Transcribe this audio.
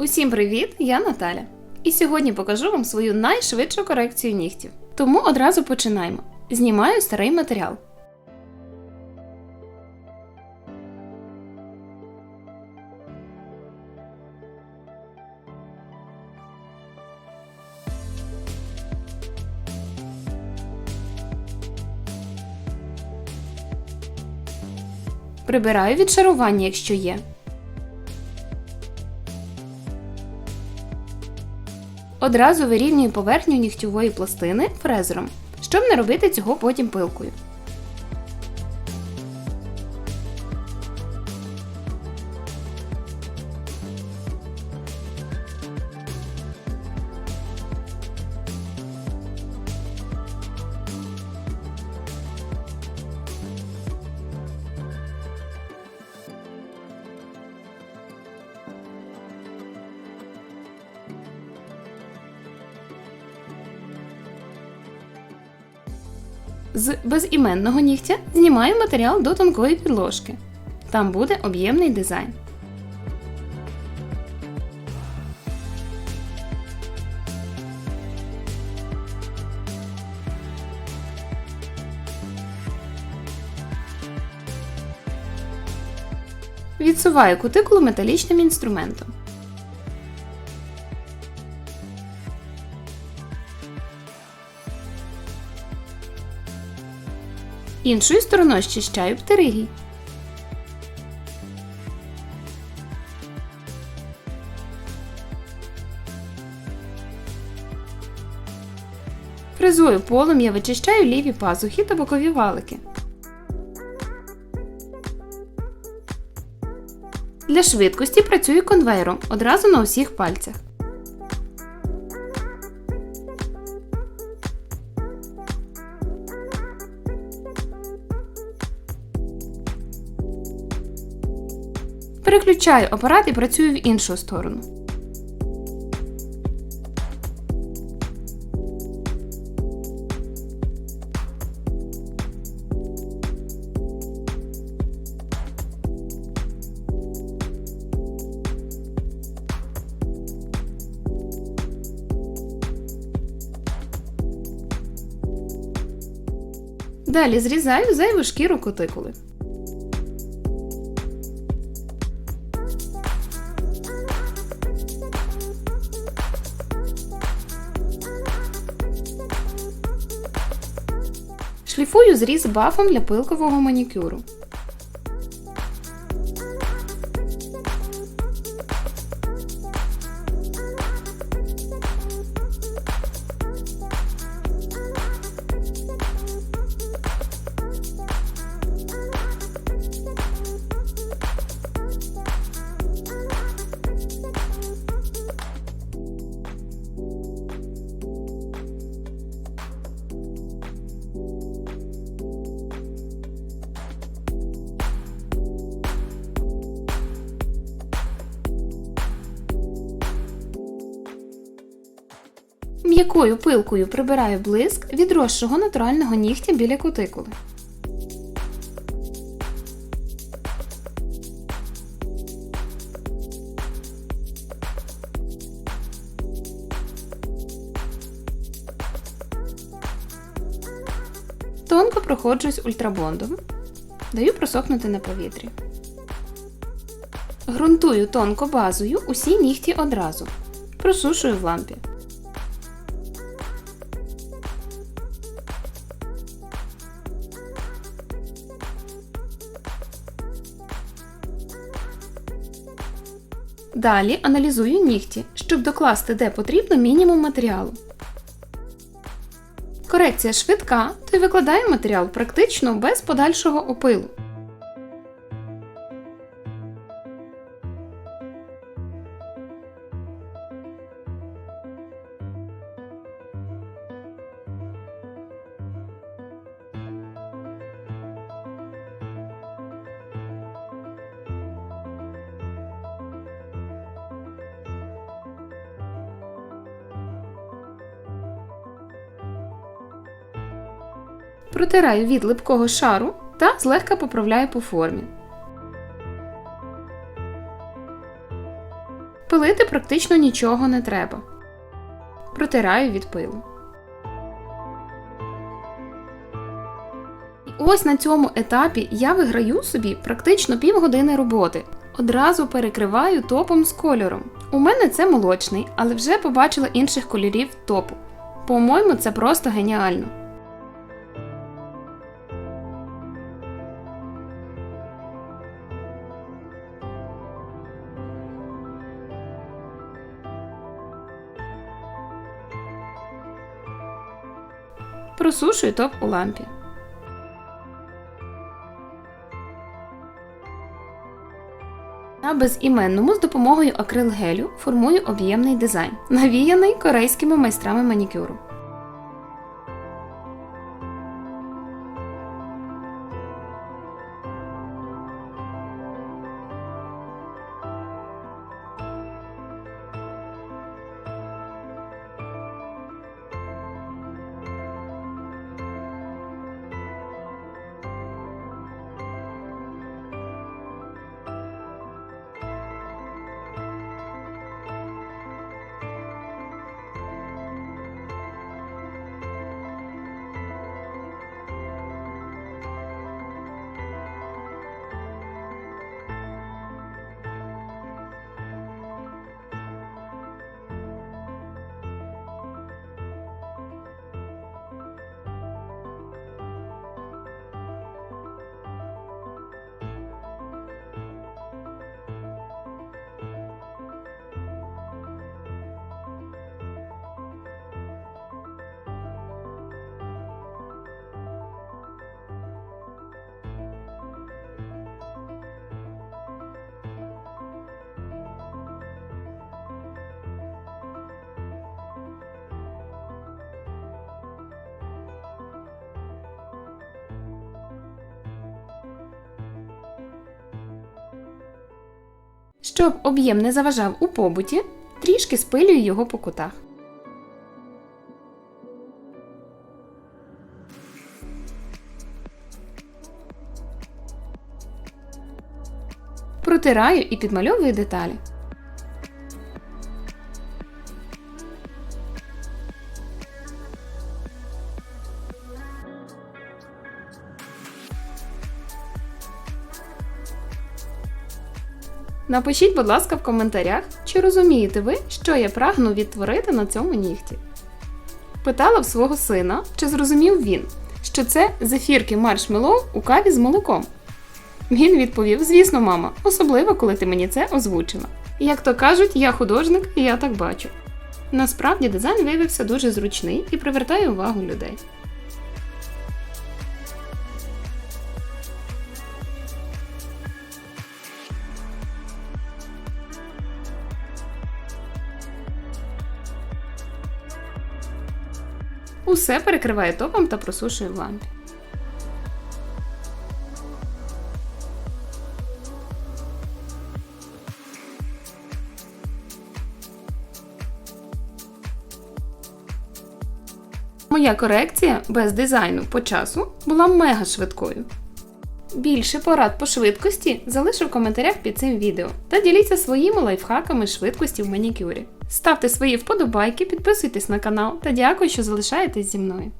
Усім привіт! Я Наталя. І сьогодні покажу вам свою найшвидшу корекцію нігтів. Тому одразу починаємо. Знімаю старий матеріал. Прибираю відшарування, якщо є. Одразу вирівнюю поверхню нігтьової пластини фрезером, щоб не робити цього потім пилкою. З безіменного нігтя знімаю матеріал до тонкої підложки. Там буде об'ємний дизайн. Відсуваю кутикулу металічним інструментом. Іншою стороною щищаю птеригій. Фрезою полум'я вичищаю ліві пазухи та бокові валики. Для швидкості працюю конвейером одразу на усіх пальцях. Переключаю апарат і працюю в іншу сторону. Далі зрізаю зайву шкіру кутикули. Шліфую зріз бафом для пилкового манікюру. М'якою пилкою прибираю блиск відросшого натурального нігтя біля кутикули. Тонко проходжусь ультрабондом. Даю просохнути на повітрі. Грунтую тонко базою усі нігті одразу. Просушую в лампі. Далі аналізую нігті, щоб докласти де потрібно мінімум матеріалу. Корекція швидка, то й викладаю матеріал практично без подальшого опилу. Протираю від липкого шару та злегка поправляю по формі. Пилити практично нічого не треба. Протираю від пилу. І ось на цьому етапі я виграю собі практично півгодини роботи. Одразу перекриваю топом з кольором. У мене це молочний, але вже побачила інших кольорів топу. По-моєму, це просто геніально. Просушую топ у лампі. На безіменному з допомогою акрилгелю формую об'ємний дизайн, навіяний корейськими майстрами манікюру. Щоб об'єм не заважав у побуті, трішки спилюю його по кутах. Протираю і підмальовую деталі. Напишіть, будь ласка, в коментарях, чи розумієте ви, що я прагну відтворити на цьому нігті. Питала в свого сина, чи зрозумів він, що це зефірки маршмеллоу у каві з молоком. Він відповів: звісно, мама, особливо, коли ти мені це озвучила. Як то кажуть, я художник і я так бачу. Насправді дизайн виявився дуже зручний і привертає увагу людей. Усе перекриваю топом та просушую в лампі. Моя корекція без дизайну по часу була мега швидкою. Більше порад по швидкості залишу в коментарях під цим відео та діліться своїми лайфхаками швидкості в манікюрі. Ставте свої вподобайки, підписуйтесь на канал та дякую, що залишаєтесь зі мною.